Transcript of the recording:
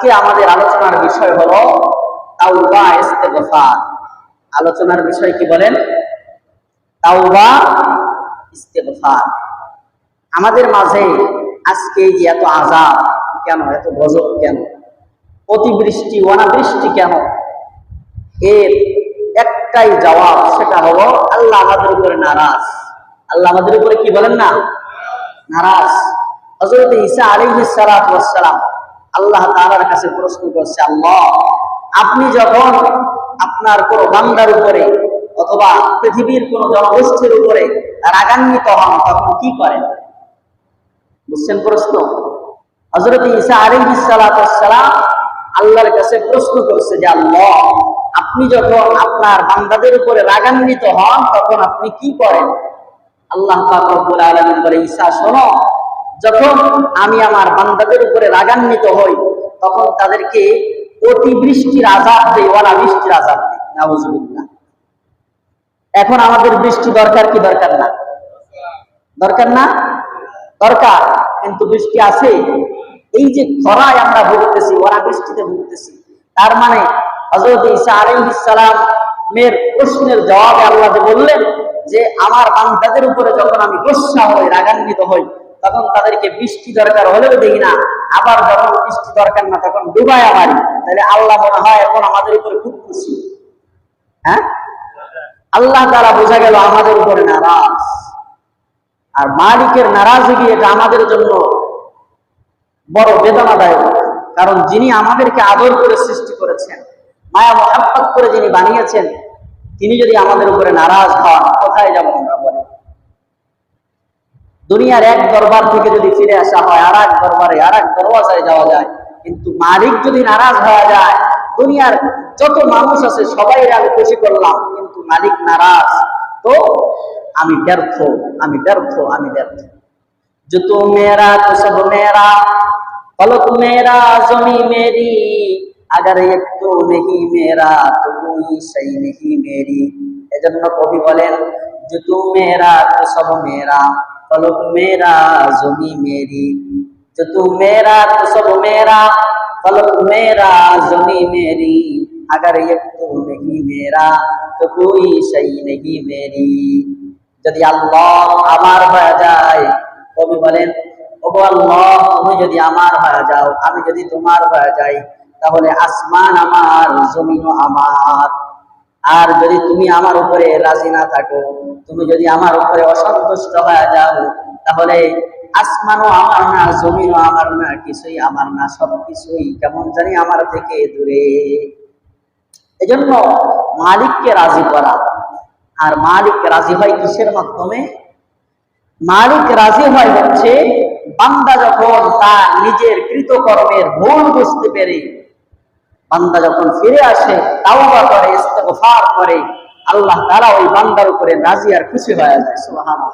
আজকে আমাদের আলোচনার বিষয় হলো তাওবা, ইস্তেগফার। আলোচনার বিষয় কি বলেন? তাওবা, ইস্তেগফার। আমাদের মাঝে আজকে যে এত আজাব কেন? এত গজব কেন? অতিবৃষ্টি, অনাবৃষ্টি কেন? এর একটাই জবাব সেটা হলো আল্লাহ আমাদের উপরে নারাজ। আল্লাহ আমাদের উপরে কি বলেন না? নারাজ। হজরত আলাইহিস সালাম আল্লাহ তাআলার কাছে প্রশ্ন করছে, আল্লাহ, আপনি যখন আপনার কোন বান্দার উপরে অথবা পৃথিবীর কোন জনগোষ্ঠীর উপরে রাগান্বিত হন, তখন কি করেন? বুঝছেন প্রশ্ন? হজরত আলাইহিস সালাতু সালাম আল্লাহর কাছে প্রশ্ন করছে যে, আল্লাহ, আপনি যখন আপনার বান্দাদের উপরে রাগান্বিত হন, তখন আপনি কি করেন? আল্লাহ রব্বুল বলে, ঈসা, শোনো যখন আমি আমার বান্দাদের উপরে রাগান্বিত হই, তখন তাদেরকে অতিবৃষ্টির আজাব দেই ওয়ালা বৃষ্টির আজাব দেই নাউজুবিল্লাহ। এখন আমাদের বৃষ্টি দরকার কি দরকার না? দরকার না? দরকার। কিন্তু বৃষ্টি আছে। এই যে খরায় আমরা ভুগতেছি ওরা বৃষ্টিতে ভুগতেছি, তার মানে হজরত ঈসা আলাইহিস মেয়ের প্রশ্নের জবাবে আল্লাহ বললেন যে, আমার বান্দাদের উপরে যখন আমি গোসা হই, রাগান্বিত হই তখন তাদেরকে বৃষ্টি দরকার হলেও দেখি না। আবার যখন বৃষ্টি দরকার না, তখন ডুবাই আমারই। তাহলে আল্লাহ মনে হয় এখন আমাদের উপরে খুব খুশি। হ্যাঁ? আল্লাহ তারা বোঝা গেল আমাদের উপরে নারাজ। আর মালিকের নারাজগি এটা আমাদের জন্য বড় বেদনাদায়ক। কারণ যিনি আমাদেরকে আদর করে সৃষ্টি করেছেন মায়া মহাব্বত করে যিনি বানিয়েছেন, তিনি যদি আমাদের উপরে নারাজ হন, কোথায় যাব? আমরা দুনিয়ার এক দরবার থেকে যদি ফিরে আসা হয় আর এক দরবারে আর এক দরওয়াজায় যাওয়া যায়। কিন্তু মালিক যদি নারাজ হওয়া যায়, দুনিয়ার যত মানুষ আছে সবাই আমি খুশি করলাম, কিন্তু মালিক নারাজ। তো আমি ব্যর্থ আমি ব্যর্থ আমি ব্যর্থ। যে মেয়েরা তো সব মেয়েরা, ফলক মেয়েরা, জমি মেরি, আগার একটু নেহি মেয়েরা তুমি সেই নেহি মেরি। এজন্য কবি বলেন যে তো মেরা তো সব মেয়েরা পলক মেরা জমি মেরি যে তু মেরা তো সব মেরা পলক মেরা জমি মেরি अगर एक तू नहीं मेरा तो कोई सही नहीं मेरी যদি আল্লাহ আমার হয়ে যায় কবি বলেন ওগো আল্লাহ তুমি যদি আমার হয়ে যাও আমি যদি তোমার হয়ে যাই তাহলে আসমান আমার জমিনও আমার আর যদি তুমি আমার উপরে রাজি না থাকো, তুমি যদি আমার উপরে অসন্তুষ্ট হয়ে যাও, তাহলে আসমানও আমার না, জমিনও আমার না, কিছুই আমার না সব কিছুই কেমন জানি আমার থেকে দূরে। এজন্য মালিককে রাজি করা। আর মালিক রাজি হয় কিসের মাধ্যমে? মালিক রাজি হয় হচ্ছে বান্দা যখন তার নিজের কৃতকর্মের ভুল বুঝতে পেরে, বান্দা যখন ফিরে আসে, তাওবা করে ইস্তেগফার করে আল্লাহ তারা ওই বান্দার উপরে নাজিয়ার খুশি হয়ে যায় সুবহানাল্লাহ।